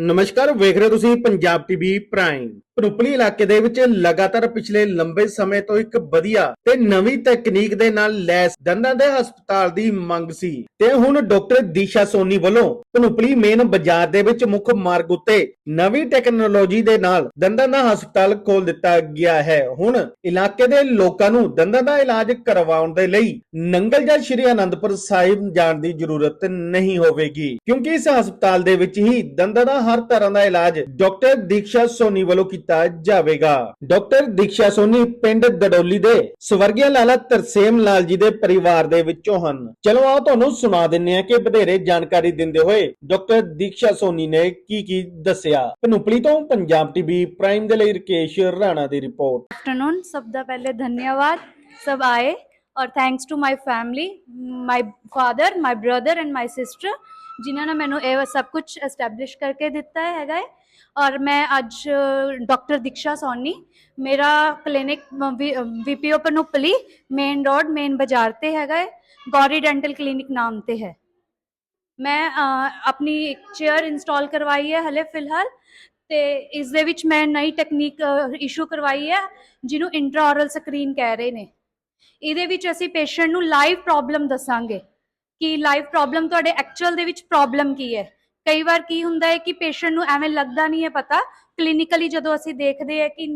ਨਮਸਕਾਰ, ਵੇਖ ਰਹੇ ਹੋ ਤੁਸੀਂ ਪੰਜਾਬ ਟੀਵੀ ਪ੍ਰਾਈਮ। ਪਨੂਪਲੀ ਇਲਾਕੇ ਦੇ ਵਿੱਚ ਲਗਾਤਾਰ ਪਿਛਲੇ ਲੰਬੇ ਸਮੇਂ ਤੋਂ ਇੱਕ ਵਧੀਆ ਤੇ ਨਵੀਂ ਤਕਨੀਕ ਦੇ ਨਾਲ ਲੈਸ ਦੰਦਾਂ ਦੇ ਹਸਪਤਾਲ ਦੀ ਮੰਗ ਸੀ ਤੇ ਹੁਣ ਡਾਕਟਰ ਦੀਸ਼ਾ ਸੋਨੀ ਵੱਲੋਂ ਪਨੂਪਲੀ ਮੇਨ ਬਾਜ਼ਾਰ ਦੇ ਵਿੱਚ ਮੁੱਖ ਮਾਰਗ ਉੱਤੇ ਨਵੀਂ ਟੈਕਨੋਲੋਜੀ ਦੇ ਨਾਲ ਦੰਦਾਂ ਦਾ ਹਸਪਤਾਲ ਖੋਲ ਦਿੱਤਾ ਗਿਆ ਹੈ। ਹੁਣ ਇਲਾਕੇ ਦੇ ਲੋਕਾਂ ਨੂੰ ਦੰਦਾਂ ਦਾ ਇਲਾਜ ਕਰਵਾਉਣ ਦੇ ਲਈ ਨੰਗਲ ਜਾਂ ਸ਼੍ਰੀ ਅਨੰਦਪੁਰ ਸਾਹਿਬ ਜਾਣ ਦੀ ਜ਼ਰੂਰਤ ਨਹੀਂ ਹੋਵੇਗੀ, ਕਿਉਂਕਿ ਇਸ ਹਸਪਤਾਲ ਦੇ ਵਿੱਚ ਹੀ ਦੰਦਾਂ ਦਾ ਹਰ ਤਰ੍ਹਾਂ ਦਾ ਇਲਾਜ ਡਾਕਟਰ ਦੀਕਸ਼ਾ ਸੋਨੀ ਵੱਲੋਂ ਕੀਤਾ ਜਾਵੇਗਾ। ਡਾਕਟਰ ਦੀਕਸ਼ਾ ਸੋਨੀ ਪਿੰਡ ਦਡੋਲੀ ਦੇ ਸਵਰਗੀ ਲਾਲਾ ਤਰਸੇਮ ਲਾਲ ਜੀ ਦੇ ਪਰਿਵਾਰ ਦੇ ਵਿੱਚੋਂ ਹਨ। ਚਲੋ ਆਓ ਤੁਹਾਨੂੰ ਸੁਣਾ ਦਿੰਨੇ ਆ ਕਿ ਵਧੇਰੇ ਜਾਣਕਾਰੀ ਦਿੰਦੇ ਹੋਏ ਡਾਕਟਰ ਦੀਕਸ਼ਾ ਸੋਨੀ ਨੇ ਕੀ ਕੀ ਦੱਸਿਆ। ਪਨੂਪਲੀ ਤੋਂ ਪੰਜਾਬ ਟੀਵੀ ਪ੍ਰਾਈਮ ਦੇ ਲਈ ਰਕੇਸ਼ ਰਾਣਾ ਦੀ ਰਿਪੋਰਟ। ਆਫਟਰਨੂਨ ਸਭ ਦਾ ਪਹਿਲੇ ਧੰਨਵਾਦ। ਸਭ ਆਏ। ਔਰ thanks to my family my father my brother and my sister ਜਿਨ੍ਹਾਂ ਨੇ ਮੈਨੂੰ ਇਹ ਸਭ ਕੁਝ ਐਸਟੈਬਲਿਸ਼ ਕਰਕੇ ਦਿੱਤਾ ਹੈਗਾ ਹੈ। ਔਰ ਮੈਂ ਅੱਜ ਡਾਕਟਰ ਦਿਕਸ਼ਾ ਸੋਨੀ, ਮੇਰਾ clinic VPO ਪਨੂਪਲੀ main road main ਬਾਜ਼ਾਰ ਤੇ ਹੈਗਾ ਹੈ। ਗੌਰੀ ਡੈਂਟਲ ਕਲੀਨਿਕ ਨਾਮ ਤੇ ਹੈ। ਮੈਂ ਆਪਣੀ ਇੱਕ ਚੇਅਰ ਇੰਸਟਾਲ ਕਰਵਾਈ ਹੈ ਹਲੇ ਫਿਲਹਾਲ ਤੇ ਇਸ ਦੇ ਵਿੱਚ ਮੈਂ ਨਈ ਟੈਕਨੀਕ ਇਸ਼ੂ ਕਰਵਾਈ ਹੈ, ਜਿਹਨੂੰ ਇੰਟਰਾਓਰਲ ਸਕਰੀਨ ਕਹਿ ਰਹੇ ਨੇ। ਇਹਦੇ ਵਿੱਚ ਅਸੀਂ ਪੇਸ਼ੈਂਟ ਨੂੰ ਲਾਈਵ ਪ੍ਰੋਬਲਮ ਦੱਸਾਂਗੇ ਕਿ ਲਾਈਵ ਪ੍ਰੋਬਲਮ ਤੁਹਾਡੇ ਐਕਚੁਅਲ ਦੇ ਵਿੱਚ ਪ੍ਰੋਬਲਮ ਕੀ ਹੈ। ਕਈ ਵਾਰ ਕੀ ਹੁੰਦਾ ਹੈ ਕਿ ਪੇਸ਼ੈਂਟ ਨੂੰ ਐਵੇਂ ਲੱਗਦਾ ਨਹੀਂ ਹੈ ਪਤਾ ਕਲੀਨਿਕਲੀ ਜਦੋਂ ਅਸੀਂ ਦੇਖਦੇ ਹੈ ਕਿ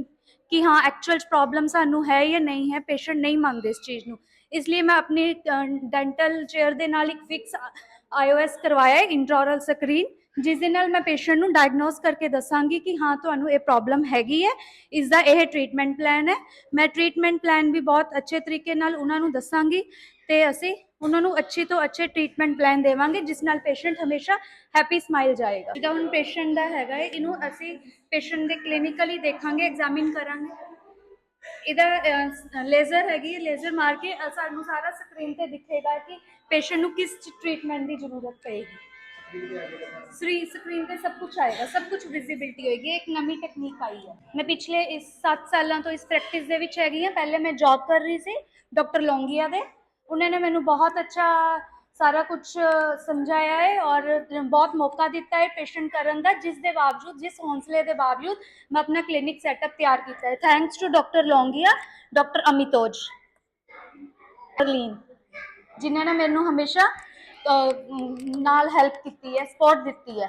ਕਿ ਹਾਂ ਐਕਚੁਅਲ ਪ੍ਰੋਬਲਮ ਸਾਨੂੰ ਹੈ ਜਾਂ ਨਹੀਂ ਹੈ ਪੇਸ਼ੈਂਟ ਨਹੀਂ ਮੰਨਦੇ ਇਸ ਚੀਜ਼ ਨੂੰ। ਇਸ ਲਈ ਮੈਂ ਆਪਣੀ ਡੈਂਟਲ ਚੇਅਰ ਦੇ ਨਾਲ ਇੱਕ ਫਿਕਸ ਆਈਓਐਸ ਕਰਵਾਇਆ ਹੈ ਇੰਟਰਾਓਰਲ ਸਕਰੀਨ ਜਿਸ ਦੇ ਨਾਲ ਮੈਂ ਪੇਸ਼ੈਂਟ ਨੂੰ ਡਾਇਗਨੋਸ ਕਰਕੇ ਦੱਸਾਂਗੀ ਕਿ ਹਾਂ, ਤੁਹਾਨੂੰ ਇਹ ਪ੍ਰੋਬਲਮ ਹੈਗੀ ਹੈ। ਇਸ ਦਾ ਇਹ ਟ੍ਰੀਟਮੈਂਟ ਪਲਾਨ ਹੈ। ਮੈਂ ਟ੍ਰੀਟਮੈਂਟ ਪਲਾਨ ਵੀ ਬਹੁਤ ਅੱਛੇ ਤਰੀਕੇ ਨਾਲ ਉਹਨਾਂ ਨੂੰ ਦੱਸਾਂਗੀ ਤੇ ਅਸੀਂ ਉਹਨਾਂ ਨੂੰ ਅੱਛੀ ਤੋਂ ਅੱਛੇ ਟ੍ਰੀਟਮੈਂਟ ਪਲਾਨ ਦੇਵਾਂਗੇ, ਜਿਸ ਨਾਲ ਪੇਸ਼ੈਂਟ ਹਮੇਸ਼ਾ ਹੈਪੀ ਸਮਾਈਲ ਜਾਏਗਾ। ਜਿਹੜਾ ਹੁਣ ਪੇਸ਼ੈਂਟ ਦਾ ਹੈਗਾ ਹੈ, ਇਹਨੂੰ ਅਸੀਂ ਪੇਸ਼ੈਂਟ ਦੇ ਕਲੀਨਿਕਲੀ ਦੇਖਾਂਗੇ ਐਗਜ਼ਾਮਿਨ ਕਰਾਂਗੇ। ਇਹਦਾ ਲੇਜ਼ਰ ਹੈਗੀ ਹੈ ਲੇਜ਼ਰ ਮਾਰ ਕੇ ਸਾਨੂੰ ਸਾਰਾ ਸਕਰੀਨ ਤੇ ਦਿਖੇਗਾ ਕਿ ਪੇਸ਼ੈਂਟ ਨੂੰ ਕਿਸ ਟ੍ਰੀਟਮੈਂਟ ਦੀ ਜ਼ਰੂਰਤ ਪਏਗੀ। ਸਰੀ ਸਕਰੀਨ ਤੇ ਸਭ ਕੁਝ ਆਏਗਾ, ਸਭ ਕੁਝ ਵਿਜ਼ਿਬਿਲਟੀ ਹੋਏਗੀ ਇੱਕ ਨਵੀਂ ਟੈਕਨੀਕ ਆਈ ਹੈ। ਮੈਂ ਪਿਛਲੇ ਇਸ 7 ਸਾਲਾਂ ਤੋਂ ਇਸ ਪ੍ਰੈਕਟਿਸ ਦੇ ਵਿੱਚ ਹੈਗੀ ਹਾਂ। ਪਹਿਲੇ ਮੈਂ ਜੌਬ ਕਰ ਰਹੀ ਸੀ ਡਾਕਟਰ ਲੌਂਗੀਆ ਦੇ। ਉਹਨਾਂ ਨੇ ਮੈਨੂੰ ਬਹੁਤ ਅੱਛਾ ਸਾਰਾ ਕੁਝ ਸਮਝਾਇਆ ਹੈ ਔਰ ਬਹੁਤ ਮੌਕਾ ਦਿੱਤਾ ਹੈ ਪੇਸ਼ੈਂਟ ਕਰਨ ਦਾ, ਜਿਸ ਦੇ ਬਾਵਜੂਦ, ਜਿਸ ਹੌਂਸਲੇ ਦੇ ਬਾਵਜੂਦ ਮੈਂ ਆਪਣਾ ਕਲੀਨਿਕ ਸੈਟਅਪ ਤਿਆਰ ਕੀਤਾ ਹੈ। Thanks to doctor Longia doctor Amitoj. ਅਰਲੀਨ ਜਿਨ੍ਹਾਂ ਨੇ ਮੈਨੂੰ ਹਮੇਸ਼ਾ ਨਾਲ ਹੈਲਪ ਕੀਤੀ ਹੈ ਸਪੋਰਟ ਦਿੱਤੀ ਹੈ।